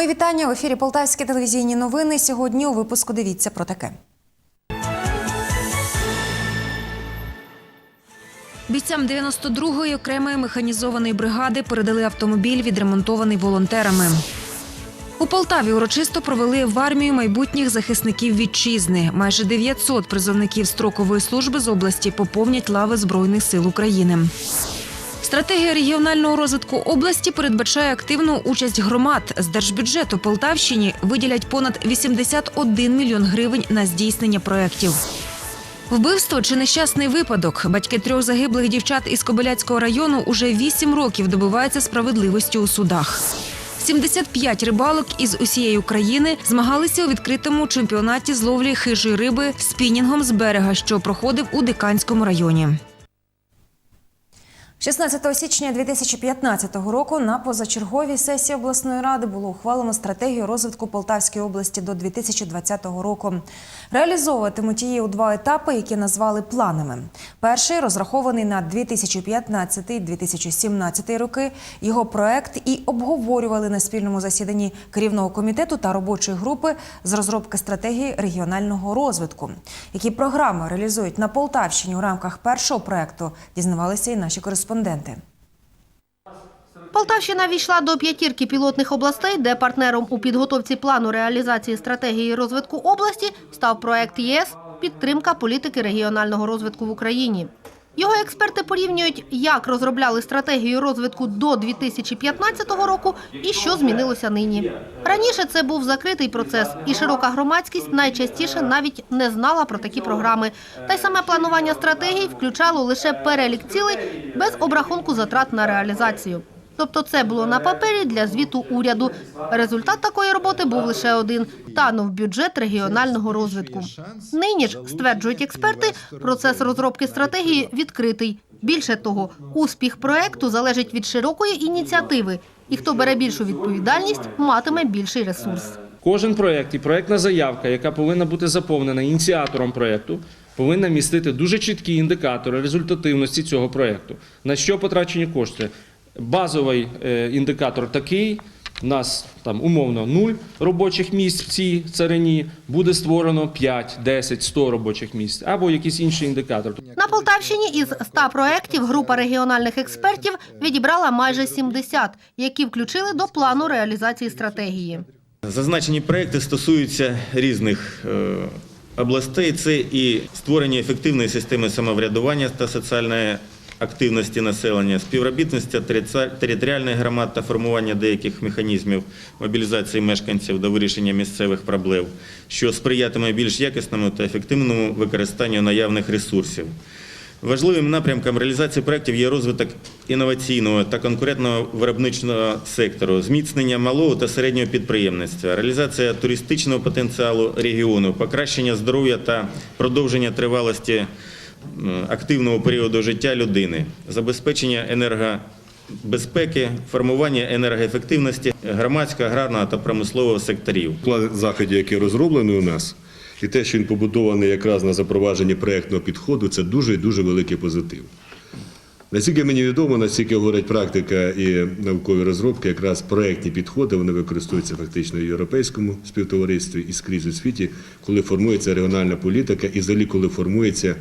Мої вітання в ефірі Полтавські телевізійні новини. Сьогодні у випуску дивіться про таке. Бійцям 92-ї окремої механізованої бригади передали автомобіль, відремонтований волонтерами. У Полтаві урочисто провели в армію майбутніх захисників вітчизни. Майже 900 призовників строкової служби з області поповнять лави Збройних сил України. Стратегія регіонального розвитку області передбачає активну участь громад. З держбюджету Полтавщині виділять понад 81 мільйон гривень на здійснення проєктів. Вбивство чи нещасний випадок. Батьки трьох загиблих дівчат із Кобиляцького району уже вісім років добиваються справедливості у судах. 75 рибалок із усієї України змагалися у відкритому чемпіонаті з ловлі хижої риби спінінгом з берега, що проходив у Диканському районі. 16 січня 2015 року на позачерговій сесії обласної ради було ухвалено стратегію розвитку Полтавської області до 2020 року. Реалізовуватимуть її у два етапи, які назвали планами. Перший розрахований на 2015-2017 роки. Його проект і обговорювали на спільному засіданні керівного комітету та робочої групи з розробки стратегії регіонального розвитку. Які програми реалізують на Полтавщині у рамках першого проекту, дізнавалися і наші кореспонденти. Полтавщина війшла до п'ятірки пілотних областей, де партнером у підготовці плану реалізації стратегії розвитку області став проект ЄС «Підтримка політики регіонального розвитку в Україні». Його експерти порівнюють, як розробляли стратегію розвитку до 2015 року і що змінилося нині. Раніше це був закритий процес, і широка громадськість найчастіше навіть не знала про такі програми. Та й саме планування стратегій включало лише перелік цілей без обрахунку затрат на реалізацію. Тобто це було на папері для звіту уряду. Результат такої роботи був лише один – танув бюджет регіонального розвитку. Нині ж, стверджують експерти, процес розробки стратегії відкритий. Більше того, успіх проекту залежить від широкої ініціативи, і хто бере більшу відповідальність, матиме більший ресурс. Кожен проєкт і проєктна заявка, яка повинна бути заповнена ініціатором проєкту, повинна містити дуже чіткі індикатори результативності цього проєкту. На що потрачені кошти? Базовий е, індикатор такий. У нас там умовно 0 робочих місць в цій царині, буде створено 5, 10, 100 робочих місць або якийсь інший індикатор. На Полтавщині із 100 проєктів група регіональних експертів відібрала майже 70, які включили до плану реалізації стратегії. Зазначені проекти стосуються різних е, областей. Це і створення ефективної системи самоврядування та соціальної активності населення, співробітництва територіальних громад та формування деяких механізмів мобілізації мешканців до вирішення місцевих проблем, що сприятиме більш якісному та ефективному використанню наявних ресурсів. Важливим напрямком реалізації проєктів є розвиток інноваційного та конкурентного виробничного сектору, зміцнення малого та середнього підприємництва, реалізація туристичного потенціалу регіону, покращення здоров'я та продовження тривалості активного періоду життя людини, забезпечення енергобезпеки, формування енергоефективності громадського, аграрного та промислового секторів. План заходів, який розроблений у нас, і те, що він побудований якраз на запровадженні проєктного підходу, це дуже і дуже великий позитив. Наскільки мені відомо, наскільки говорить практика і наукові розробки, якраз проєктні підходи вони використовуються фактично в європейському співтоваристві і скрізь у світі, коли формується регіональна політика і взагалі коли формується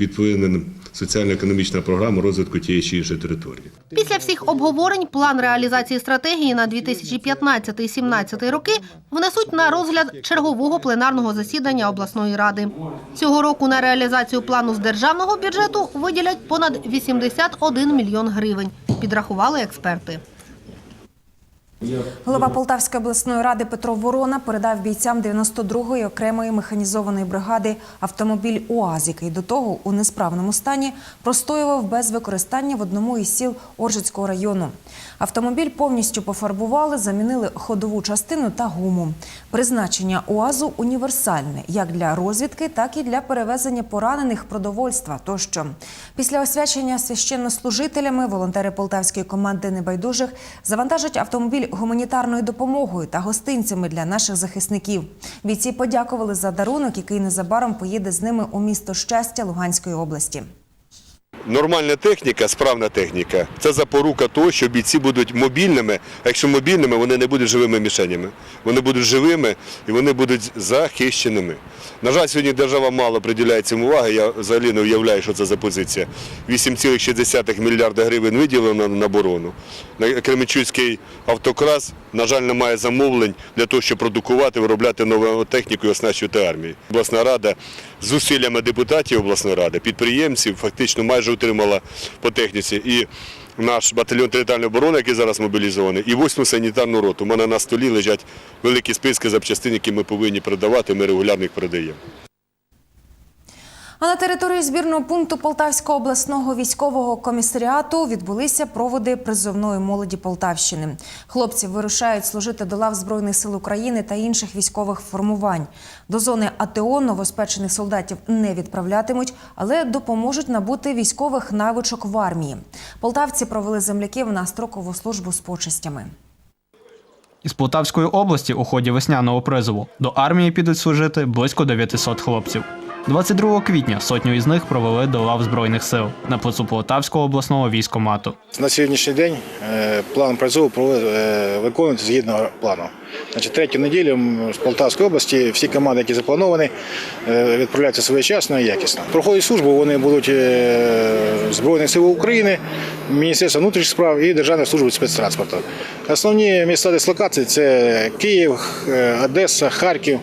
відповідна соціально-економічна програма розвитку тієї чи іншої території. Після всіх обговорень план реалізації стратегії на 2015-2017 роки внесуть на розгляд чергового пленарного засідання обласної ради. Цього року на реалізацію плану з державного бюджету виділять понад 81 мільйон гривень, підрахували експерти. Голова Полтавської обласної ради Петро Ворона передав бійцям 92-ї окремої механізованої бригади автомобіль УАЗ, який до того у несправному стані простоював без використання в одному із сіл Оржицького району. Автомобіль повністю пофарбували, замінили ходову частину та гуму. Призначення УАЗу універсальне як для розвідки, так і для перевезення поранених продовольства тощо. Після освячення священнослужителями волонтери полтавської команди небайдужих завантажать автомобіль гуманітарною допомогою та гостинцями для наших захисників. Бійці подякували за дарунок, який незабаром поїде з ними у місто щастя Луганської області. Нормальна техніка, справна техніка це запорука того, що бійці будуть мобільними. А якщо мобільними, вони не будуть живими мішенями. Вони будуть живими і вони будуть захищеними. На жаль, сьогодні держава мало приділяє цим уваги. Я взагалі не уявляю, що це за позиція. 8,6 мільярда гривень виділено на оборону. Кременчуцький автокрас, на жаль, не має замовлень для того, щоб продукувати, виробляти нову техніку і оснащувати армію. Обласна рада з зусиллями депутатів обласної ради, підприємців, фактично майже отримала по техніці. І наш батальйон територіальної оборони, який зараз мобілізований, і восьму санітарну роту. У мене на столі лежать великі списки запчастин, які ми повинні передавати. Ми регулярно їх передаємо. А на території збірного пункту Полтавського обласного військового комісаріату відбулися проводи призовної молоді Полтавщини. Хлопці вирушають служити до лав Збройних сил України та інших військових формувань. До зони АТО новоспечених солдатів не відправлятимуть, але допоможуть набути військових навичок в армії. Полтавці провели земляків на строкову службу з почестями. Із Полтавської області у ході весняного призову до армії підуть служити близько 900 хлопців. 22 квітня сотню із них провели до лав Збройних сил на плацу Полтавського обласного військомату. На сьогоднішній день е, план призову е, виконується згідно плану. Значить, третю неділю з Полтавської області всі команди, які заплановані, е, відправляються своєчасно і якісно. Проходять службу, вони будуть Збройних сил України, Міністерства внутрішніх справ і Державної служби спецтранспорту. Основні міста дислокації це Київ, Одеса, Харків,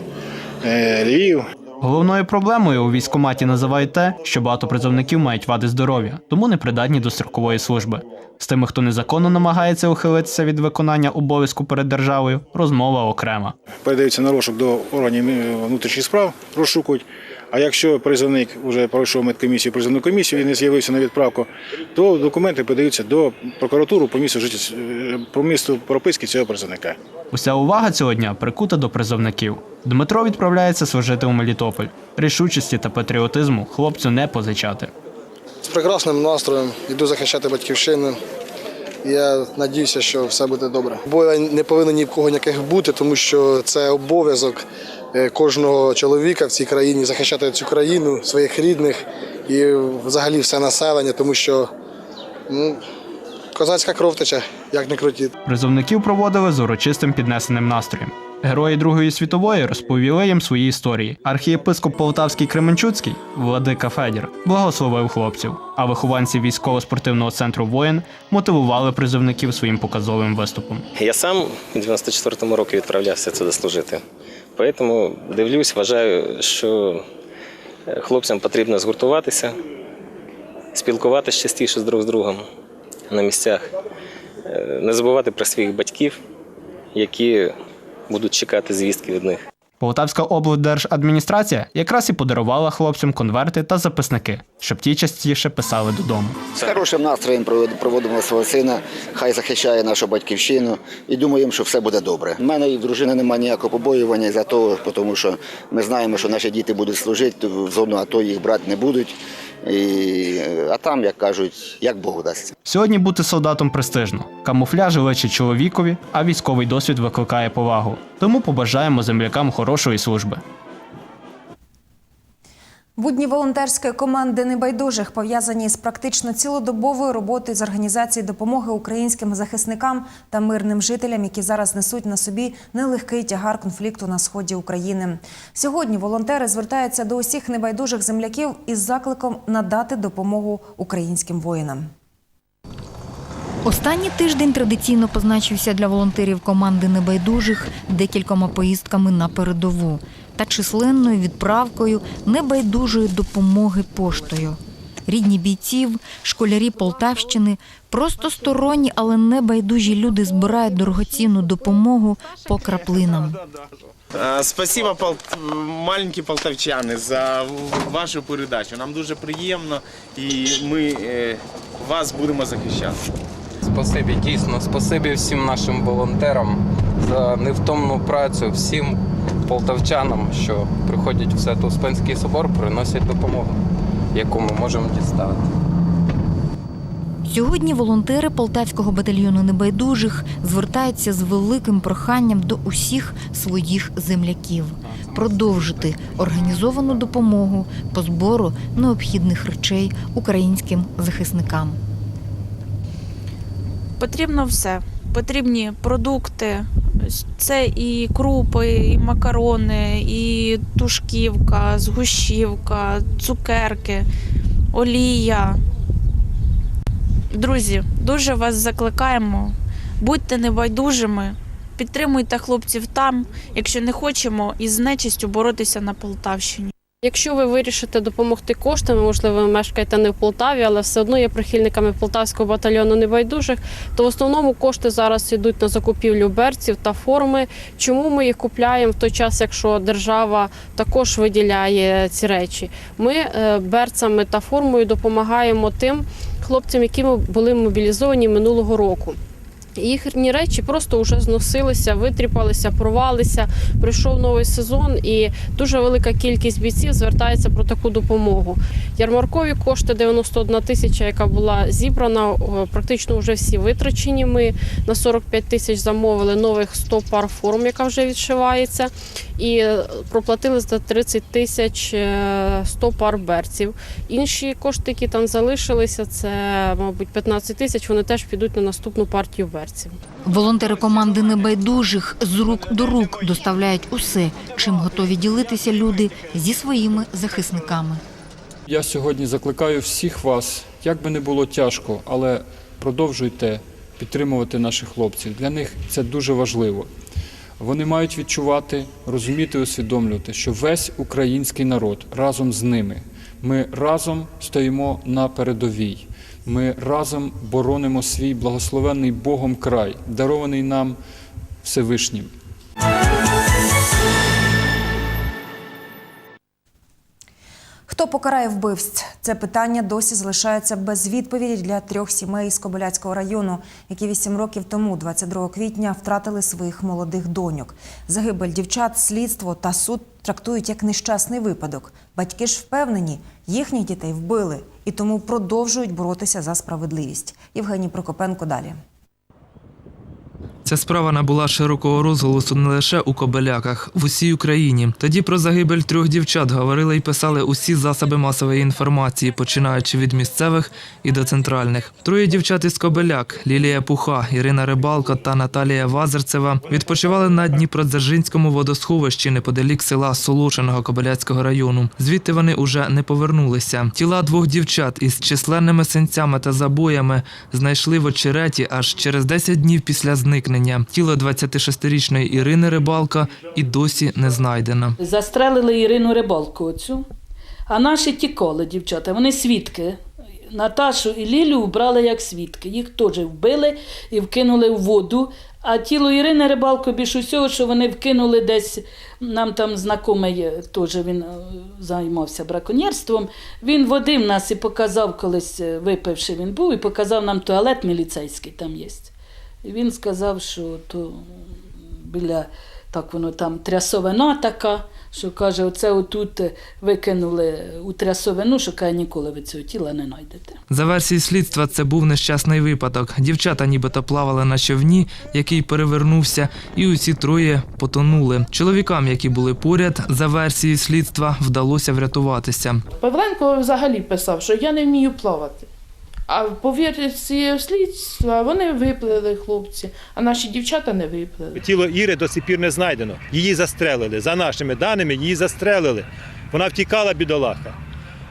Львів. Головною проблемою у військкоматі називають те, що багато призовників мають вади здоров'я, тому не придатні до строкової служби. З тими, хто незаконно намагається ухилитися від виконання обов'язку перед державою, розмова окрема. передаються на розшук до органів е, внутрішніх справ, розшукують. А якщо призовник вже пройшов медкомісію, призовну комісію і не з'явився на відправку, то документи подаються до прокуратури по місту житті- е, по місту прописки цього призовника. Уся увага цього дня прикута до призовників. Дмитро відправляється служити у Мелітополь. Рішучості та патріотизму хлопцю не позичати. з прекрасним настроєм йду захищати батьківщину. Я надіюся, що все буде добре. Бою не повинно ні в кого ніяких бути, тому що це обов'язок кожного чоловіка в цій країні захищати цю країну, своїх рідних і взагалі все населення, тому що ну, козацька кров тече, як не крутіть. Призовників проводили з урочистим піднесеним настроєм. Герої Другої світової розповіли їм свої історії. Архієпископ Полтавський Кременчуцький, владика Федір, благословив хлопців. А вихованці військово-спортивного центру воїн мотивували призовників своїм показовим виступом. Я сам у 94-му році відправлявся туди служити. Тому дивлюсь, вважаю, що е, хлопцям потрібно згуртуватися, спілкуватися частіше з друг з другом на місцях, Е, не забувати про своїх батьків, які будуть чекати звістки від них. Полтавська облдержадміністрація якраз і подарувала хлопцям конверти та записники, щоб ті частіше писали додому. З хорошим настроєм провод- проводимо свого сина, хай захищає нашу батьківщину і думаємо, що все буде добре. У мене і в дружини немає ніякого побоювання за того, тому що ми знаємо, що наші діти будуть служити, в зону АТО їх брати не будуть. І, а там, як кажуть, як Бог дасть. Сьогодні бути солдатом престижно. Камуфляж личить чоловікові, а військовий досвід викликає повагу. Тому побажаємо землякам хорошої служби. Будні волонтерської команди небайдужих пов'язані з практично цілодобовою роботою з організації допомоги українським захисникам та мирним жителям, які зараз несуть на собі нелегкий тягар конфлікту на сході України. Сьогодні волонтери звертаються до усіх небайдужих земляків із закликом надати допомогу українським воїнам. Останній тиждень традиційно позначився для волонтерів команди небайдужих декількома поїздками на передову та численною відправкою небайдужої допомоги поштою. Рідні бійців, школярі Полтавщини, просто сторонні, але небайдужі люди збирають дорогоцінну допомогу по краплинам. Спасибо, пол- маленькі полтавчани, за вашу передачу. Нам дуже приємно і ми е, вас будемо захищати. Спасибі, дійсно, спасибі всім нашим волонтерам за невтомну працю, всім полтавчанам, що приходять в Свято-Успенський собор, приносять допомогу, яку ми можемо дістати. Сьогодні волонтери Полтавського батальйону небайдужих звертаються з великим проханням до усіх своїх земляків. продовжити організовану допомогу по збору необхідних речей українським захисникам. Потрібно все. Потрібні продукти. Це і крупи, і макарони, і тушківка, згущівка, цукерки, олія. Друзі, дуже вас закликаємо. Будьте небайдужими, підтримуйте хлопців там, якщо не хочемо із нечистю боротися на Полтавщині. Якщо ви вирішите допомогти коштами, можливо, ви мешкаєте не в Полтаві, але все одно є прихильниками полтавського батальйону небайдужих, то в основному кошти зараз йдуть на закупівлю берців та форми. Чому ми їх купляємо в той час, якщо держава також виділяє ці речі? Ми е, берцями та формою допомагаємо тим хлопцям, які були мобілізовані минулого року. Їхні речі просто вже зносилися, витріпалися, порвалися. Прийшов новий сезон, і дуже велика кількість бійців звертається про таку допомогу. Ярмаркові кошти 91 тисяча, яка була зібрана, практично вже всі витрачені. Ми на 45 тисяч замовили нових 100 пар форм, яка вже відшивається, і е, проплатили за 30 тисяч е, 100 пар берців. Інші кошти, які там залишилися, це мабуть 15 тисяч. Вони теж підуть на наступну партію берців. Волонтери команди небайдужих з рук до рук доставляють усе, чим готові ділитися люди зі своїми захисниками. Я сьогодні закликаю всіх вас, як би не було тяжко, але продовжуйте підтримувати наших хлопців. Для них це дуже важливо. Вони мають відчувати, розуміти, усвідомлювати, що весь український народ разом з ними. Ми разом стоїмо на передовій. Ми разом боронимо свій благословенний Богом край, дарований нам Всевишнім. Покарає вбивць? Це питання досі залишається без відповіді для трьох сімей з Кобиляцького району, які вісім років тому, 22 квітня, втратили своїх молодих доньок. Загибель дівчат, слідство та суд трактують як нещасний випадок. Батьки ж впевнені, їхніх дітей вбили і тому продовжують боротися за справедливість. Євгеній Прокопенко далі. Ця справа набула широкого розголосу не лише у Кобеляках, в усій Україні. Тоді про загибель трьох дівчат говорили і писали усі засоби масової інформації, починаючи від місцевих і до центральних. Троє дівчат із Кобеляк Лілія Пуха, Ірина Рибалко та Наталія Вазерцева відпочивали на Дніпродзержинському водосховищі неподалік села Солошиного Кобеляцького району. Звідти вони уже не повернулися. Тіла двох дівчат із численними синцями та забоями знайшли в очереті аж через 10 днів після зникнення. Тіло 26-річної Ірини Рибалка і досі не знайдено. Застрелили Ірину Рибалку оцю, а наші тікали, дівчата, вони свідки. Наташу і Лілю вбрали як свідки. Їх теж вбили і вкинули в воду. А тіло Ірини Рибалко більш усього, що вони вкинули десь, нам там знайомий е, теж він е, займався браконьєрством. Він водив нас і показав колись, е, випивши він був, і показав нам туалет міліцейський там є. І він сказав, що то біля так воно там трясовина така, що каже, оце отут викинули у трясовину, що каже, ніколи ви цього тіла не знайдете. За версією слідства, це був нещасний випадок. Дівчата нібито плавали на човні, який перевернувся, і усі троє потонули. Чоловікам, які були поряд, за версією слідства, вдалося врятуватися. Павленко взагалі писав, що я не вмію плавати. А по версії слідства вони виплили хлопці, а наші дівчата не виплили. Тіло Іри до сих пір не знайдено. Її застрелили. За нашими даними, її застрелили. Вона втікала бідолаха.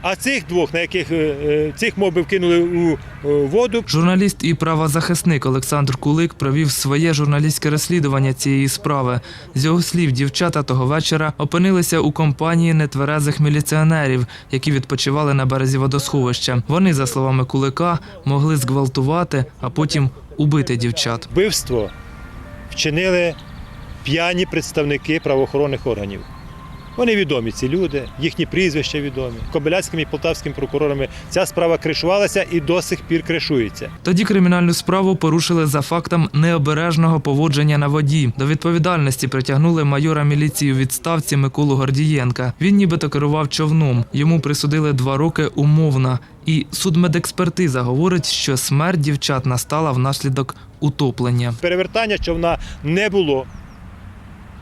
А цих двох, на яких е, е, цих моби вкинули у е, воду. Журналіст і правозахисник Олександр Кулик провів своє журналістське розслідування цієї справи. З його слів, дівчата того вечора опинилися у компанії нетверезих міліціонерів, які відпочивали на березі водосховища. Вони, за словами Кулика, могли зґвалтувати, а потім убити дівчат. Вбивство вчинили п'яні представники правоохоронних органів. Вони відомі, ці люди, їхні прізвища відомі. Кобиляцькими і полтавськими прокурорами ця справа кришувалася і до сих пір кришується. Тоді кримінальну справу порушили за фактом необережного поводження на воді. До відповідальності притягнули майора міліції у відставці Миколу Гордієнка. Він нібито керував човном. Йому присудили два роки умовно. І судмедекспертиза говорить, що смерть дівчат настала внаслідок утоплення. Перевертання човна не було.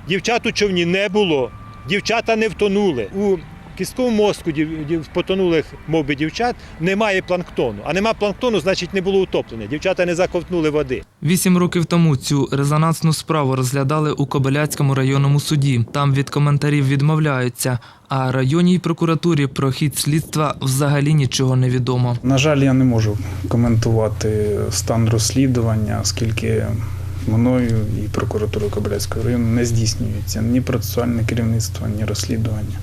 Дівчат у човні не було. Дівчата не втонули. У кістковому мозку дів- дів- потонулих мов би, дівчат немає планктону. А нема планктону, значить не було утоплення. Дівчата не заковтнули води. Вісім років тому цю резонансну справу розглядали у Кобиляцькому районному суді. Там від коментарів відмовляються. А районній прокуратурі про хід слідства взагалі нічого не відомо. На жаль, я не можу коментувати стан розслідування, оскільки мною і прокуратурою Кобиляцького району не здійснюється ні процесуальне керівництво, ні розслідування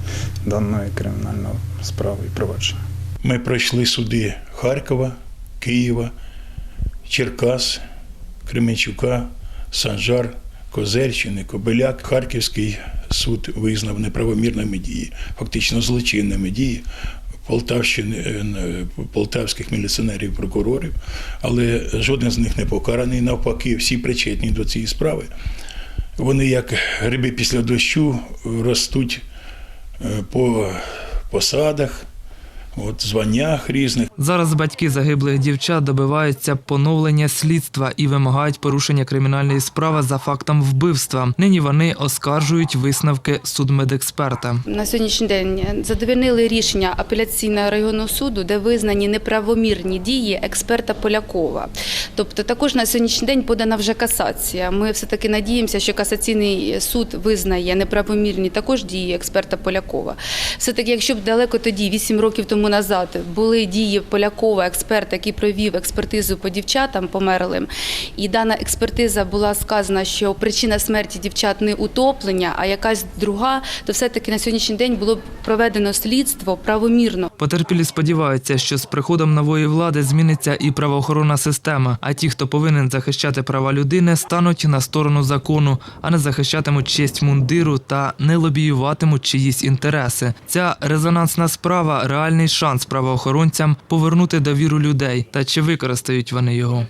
даної кримінальної справи і провадження. Ми пройшли суди Харкова, Києва, Черкас, Кременчука, Санжар, Козельщини, Кобиляк. Харківський суд визнав неправомірними дії, фактично злочинними дії Полтавщини, е, полтавських міліціонерів, прокурорів, але жоден з них не покараний. Навпаки, всі причетні до цієї справи. Вони, як гриби після дощу, ростуть е, по посадах, от, званнях різних. Зараз батьки загиблих дівчат добиваються поновлення слідства і вимагають порушення кримінальної справи за фактом вбивства. Нині вони оскаржують висновки судмедексперта. На сьогоднішній день задовольнили рішення апеляційного районного суду, де визнані неправомірні дії експерта Полякова. Тобто також на сьогоднішній день подана вже касація. Ми все-таки надіємося, що касаційний суд визнає неправомірні також дії експерта Полякова. Все-таки, якщо б далеко тоді, 8 років тому назад, були дії Полякова, експерта, який провів експертизу по дівчатам померлим, і дана експертиза була сказана, що причина смерті дівчат не утоплення, а якась друга, то все-таки на сьогоднішній день було проведено слідство правомірно. Потерпілі сподіваються, що з приходом нової влади зміниться і правоохоронна система. А ті, хто повинен захищати права людини, стануть на сторону закону, а не захищатимуть честь мундиру та не лобіюватимуть чиїсь інтереси. Ця резонансна справа реальний шанс правоохоронцям повернути довіру людей. Та чи використають вони його?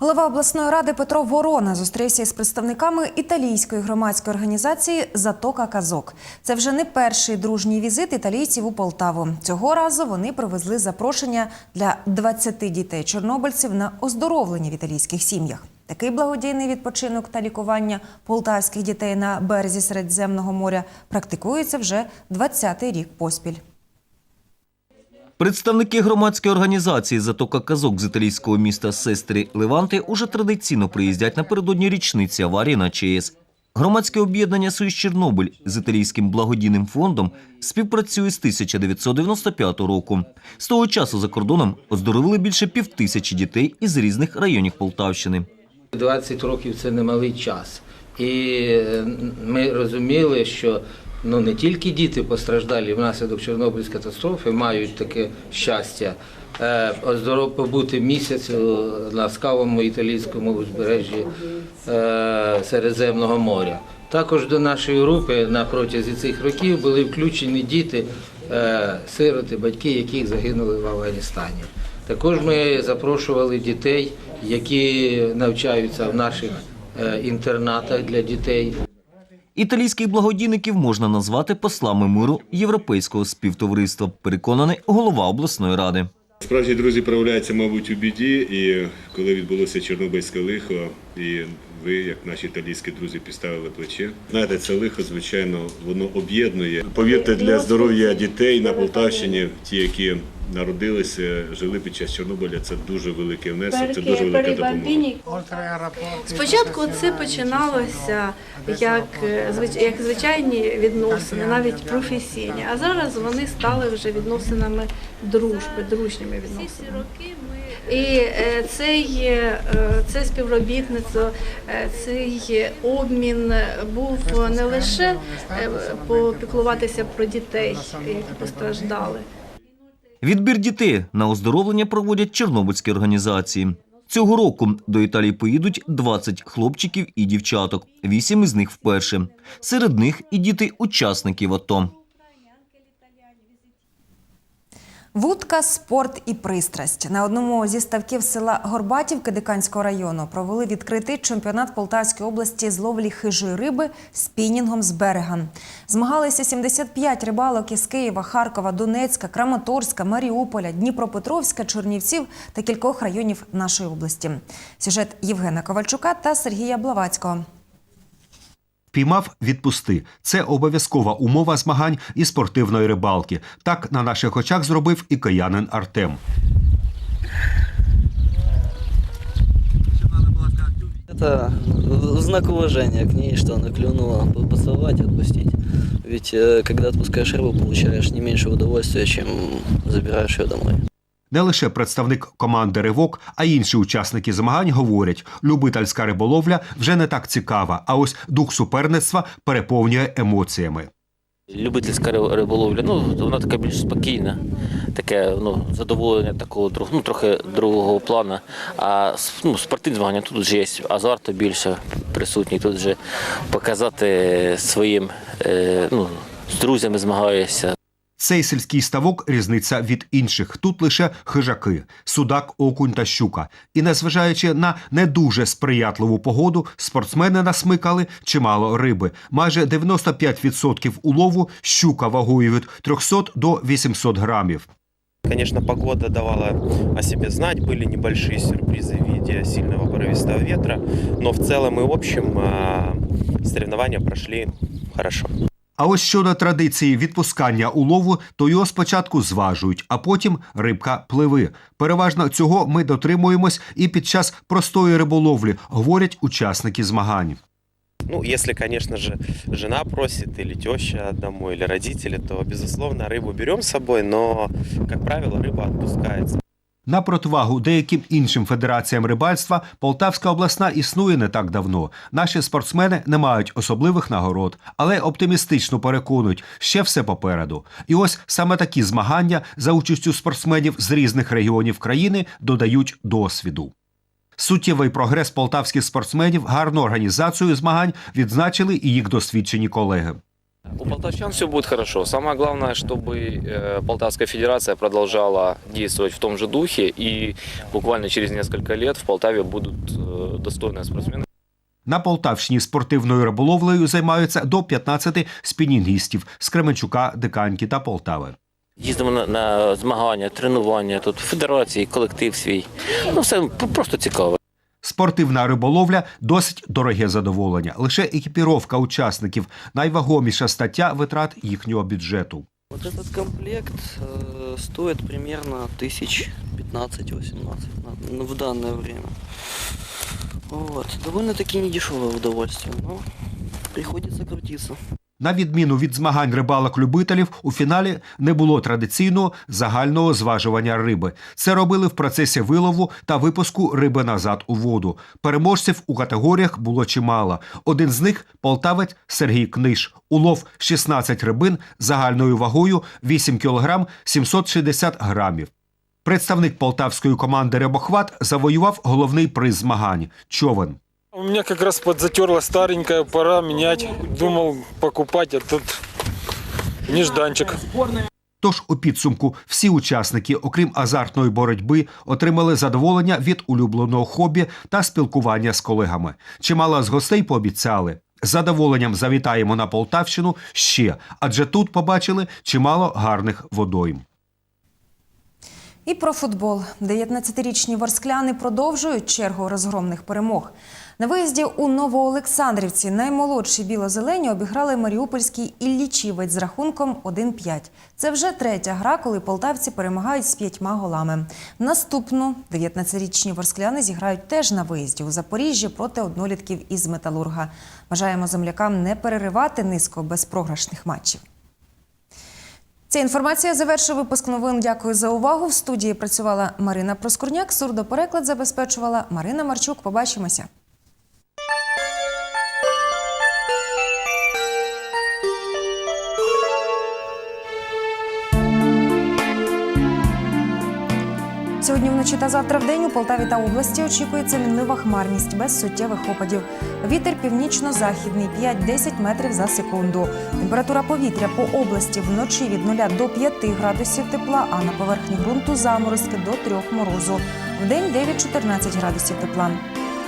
Голова обласної ради Петро Ворона зустрівся із представниками італійської громадської організації Затока Казок. Це вже не перший дружній візит італійців у Полтаву. Цього разу вони привезли запрошення для 20 дітей чорнобильців на оздоровлення в італійських сім'ях. Такий благодійний відпочинок та лікування полтавських дітей на березі Середземного моря практикується вже 20-й рік поспіль. Представники громадської організації Затока казок з італійського міста Сестри Леванти уже традиційно приїздять напередодні річниці аварії на ЧАЕС. Громадське об'єднання «Союз Чорнобиль» з італійським благодійним фондом співпрацює з 1995 року. З того часу за кордоном оздоровили більше півтисячі дітей із різних районів Полтавщини. 20 років це немалий час. І е, ми розуміли, що ну, не тільки діти постраждалі внаслідок Чорнобильської катастрофи мають таке щастя е, оздоров побути місяць е, на скавому італійському узбережжі Середземного моря. Також до нашої групи на протязі цих років були включені діти, сироти, батьки, яких загинули в Афганістані. Також ми запрошували дітей, які навчаються в наших е, інтернатах для дітей. Італійських благодійників можна назвати послами миру європейського співтовариства, переконаний голова обласної ради. Справжні друзі проявляються, мабуть, у біді, і коли відбулося Чорнобильське лихо, і ви, як наші італійські друзі, підставили плече. Знаєте, це лихо, звичайно, воно об'єднує. Повірте, для здоров'я дітей на Полтавщині, ті, які народилися, жили під час Чорнобиля, це дуже великий внесок, це дуже велика допомога. Спочатку це починалося як, е, звич- як звичайні відносини, навіть професійні, а зараз вони стали вже відносинами дружби, дружніми відносинами. І е, цей, е, це співробітництво, е, цей обмін був не лише попіклуватися про дітей, які постраждали. Відбір дітей на оздоровлення проводять чорнобильські організації. Цього року до Італії поїдуть 20 хлопчиків і дівчаток, вісім із них вперше. Серед них і діти учасників АТО. Вудка, спорт і пристрасть на одному зі ставків села Горбатівки Диканського району провели відкритий чемпіонат Полтавської області з ловлі хижої риби спінінгом з берега. Змагалися 75 рибалок із Києва, Харкова, Донецька, Краматорська, Маріуполя, Дніпропетровська, Чернівців та кількох районів нашої області. Сюжет Євгена Ковальчука та Сергія Блавацького. Піймав відпусти. Це обов'язкова умова змагань і спортивної рибалки. Так на наших очах зробив і киянин Артем. Это в знак уважения к ней, что она клюнула, по- поцеловать, отпустить. Ведь э, когда отпускаешь рыбу, получаешь не меньше удовольствия, чем забираешь ее домой. Не лише представник команди Ривок, а й інші учасники змагань говорять, любительська риболовля вже не так цікава, а ось дух суперництва переповнює емоціями. Любительська риболовля, ну вона така більш спокійна, таке ну, задоволення такого ну, трохи другого плану. А ну, спортивні змагання тут вже є азарту більше присутній. Тут вже показати своїм е, ну, з друзями змагаєшся. Цей сільський ставок різниця від інших. Тут лише хижаки, судак, окунь та щука. І незважаючи на не дуже сприятливу погоду, спортсмени насмикали чимало риби. Майже 95% улову щука вагою від 300 до 800 грамів. Конечно, погода давала о себе знать, были небольшие сюрпризы в виде сильного порывистого ветра, но в целом и в общем а, соревнования прошли хорошо. А ось щодо традиції відпускання улову, то його спочатку зважують, а потім рибка пливи. Переважно цього ми дотримуємось і під час простої риболовлі, говорять учасники змагань. Ну, если, конечно же, жена просит, или теща домой, или родители, то, безусловно, рыбу берем с собой, но, как правило, рыба отпускается. На противагу деяким іншим федераціям рибальства Полтавська обласна існує не так давно. Наші спортсмени не мають особливих нагород, але оптимістично переконують, ще все попереду. І ось саме такі змагання за участю спортсменів з різних регіонів країни додають досвіду. Суттєвий прогрес полтавських спортсменів, гарну організацію змагань відзначили і їх досвідчені колеги. У полтавчан все будет хорошо. Самое главное, чтобы э, Полтавская Федерация продолжала действовать в том же духе, и буквально через несколько лет в Полтаве будут э, достойные спортсмены. На Полтавщині спортивною риболовлею займаються до 15 спінінгістів з Кременчука, Диканьки та Полтави. Їздимо на, на змагання, тренування, тут федерації, колектив свій. Ну, все просто цікаво. Спортивна риболовля досить дороге задоволення. Лише екіпіровка учасників найвагоміша стаття витрат їхнього бюджету. Вот этот комплект э, стоит примерно тысяч 15-18 на- ну, в данное время. Вот. Довольно-таки недешевое удовольствие, но приходится крутиться. На відміну від змагань рибалок-любителів, у фіналі не було традиційного загального зважування риби. Це робили в процесі вилову та випуску риби назад у воду. Переможців у категоріях було чимало. Один з них полтавець Сергій Книж. Улов 16 рибин загальною вагою 8 кг 760 грамів. Представник полтавської команди Рибохват завоював головний приз змагань човен. У меня как раз подзатерла старенькая, пора менять. Думал покупать, а тут нежданчик. Тож у підсумку всі учасники, окрім азартної боротьби, отримали задоволення від улюбленого хобі та спілкування з колегами. Чимало з гостей пообіцяли. З задоволенням завітаємо на Полтавщину ще, адже тут побачили чимало гарних водойм. І про футбол. 19-річні ворскляни продовжують чергу розгромних перемог. На виїзді у Новоолександрівці наймолодші білозелені обіграли маріупольський Іллічівець з рахунком 1-5. Це вже третя гра, коли полтавці перемагають з п'ятьма голами. Наступну 19-річні ворскляни зіграють теж на виїзді у Запоріжжі проти однолітків із Металурга. Бажаємо землякам не переривати низко безпрограшних матчів. Ця інформація завершує випуск новин. Дякую за увагу. В студії працювала Марина Проскурняк. Сурдопереклад забезпечувала Марина Марчук. Побачимося. Сьогодні вночі та завтра в день у Полтаві та області очікується мінлива хмарність без суттєвих опадів. Вітер північно-західний 5-10 метрів за секунду. Температура повітря по області вночі від 0 до 5 градусів тепла, а на поверхні ґрунту заморозки до 3 морозу. Вдень 9-14 градусів тепла.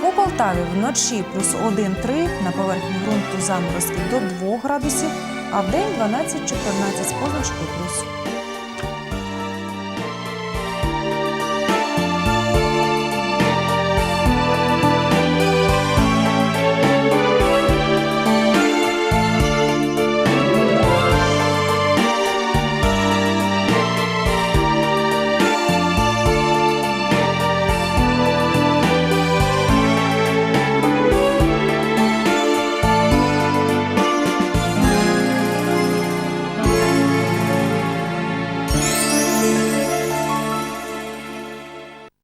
У Полтаві вночі плюс 1-3, на поверхні ґрунту заморозки до 2 градусів, а вдень 12-14 з позначкою плюс.